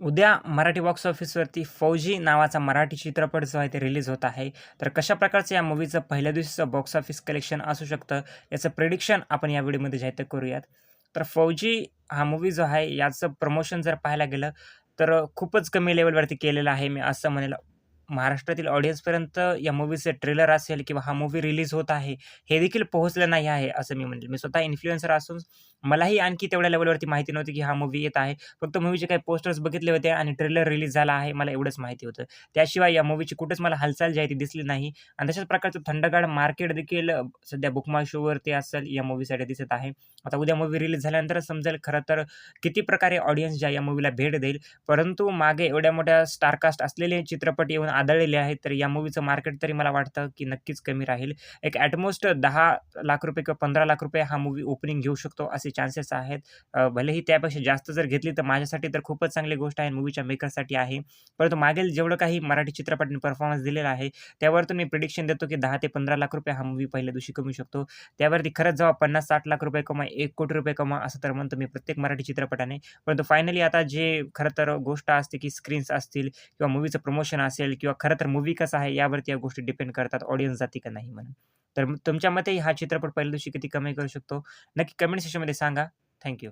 उद्या मराठी बॉक्स ऑफिसवरती फौजी नावाचा मराठी चित्रपट जो आहे ते रिलीज होत आहे. तर कशा प्रकारचं या मूवीचं पहिल्या दिवशीचं बॉक्स ऑफिस कलेक्शन असू शकतं याचं प्रिडिक्शन आपण या व्हिडिओमध्ये जे करूयात. तर फौजी हा मूवी जो आहे याचं प्रमोशन जर पाहायला गेलं तर खूपच कमी लेवलवरती केलेलं आहे मी असं म्हणेल. महाराष्ट्रातील ऑडियन्सपर्यंत या मूवीचे ट्रेलर असेल किंवा हा मूवी रिलीज होत आहे हे देखील पोहोचलं नाही आहे असं मी म्हणेल. मी स्वतः इन्फ्लुएन्सर असून मलाही आणखी तेवढ्या लेवलवरती माहिती नव्हती की हा मूवी येत आहे. फक्त मूवीचे काही पोस्टर्स बघितले होते आणि ट्रेलर रिलीज झाला आहे मला एवढंच माहिती होतं. त्याशिवाय या मूवीची कुठंच मला हालचाल जी आहे ती दिसली नाही. आणि तशाच प्रकारचं थंडगाड मार्केट देखील सध्या बुकमा शोवरती असेल या मूवीसाठी दिसत आहे. आता उद्या मूवी रिलीज झाल्यानंतर समजेल खरं तर किती प्रकारे ऑडियन्स ज्या या मूवीला भेट देईल. परंतु मागे एवढ्या मोठ्या स्टारकास्ट असलेले चित्रपट येऊन आदळलेले आहेत तर या मूवीचं मार्केट तरी मला वाटतं की नक्कीच कमी राहील. एक ॲटमोस्ट दहा लाख रुपये किंवा पंधरा लाख रुपये हा मूवी ओपनिंग घेऊ शकतो असे चान्सेस आहेत. भलेही त्यापेक्षा जास्त जर घेतली तर माझ्यासाठी तर खूपच चांगली गोष्ट आहे मूवीच्या मेकरसाठी आहे. परंतु मागील जेवढं काही मराठी चित्रपटाने परफॉर्मन्स दिलेला आहे त्यावरतून मी प्रिडिक्शन देतो की दहा ते पंधरा लाख रुपये हा मूवी पहिल्या दिवशी कमवू शकतो. त्यावरती खरंच जेव्हा पन्नास साठ लाख रुपये कमा एक कोटी रुपये कमा असं तर म्हणतो मी प्रत्येक मराठी चित्रपटाने. परंतु फायनली आता जे खरं तर गोष्ट असते की स्क्रीन्स असतील किंवा मूवीचं प्रमोशन असेल किंवा खरं तर मूवी कसा आहे यावरती या गोष्टी डिपेंड करतात ऑडियन्स जाती का नाही म्हणून. तर तुमच्या मते हा चित्रपट पहिल्या दिवशी किती कमी करू शकतो? नक्की कमेंट सेक्शनमध्ये सांगा. थँक्यू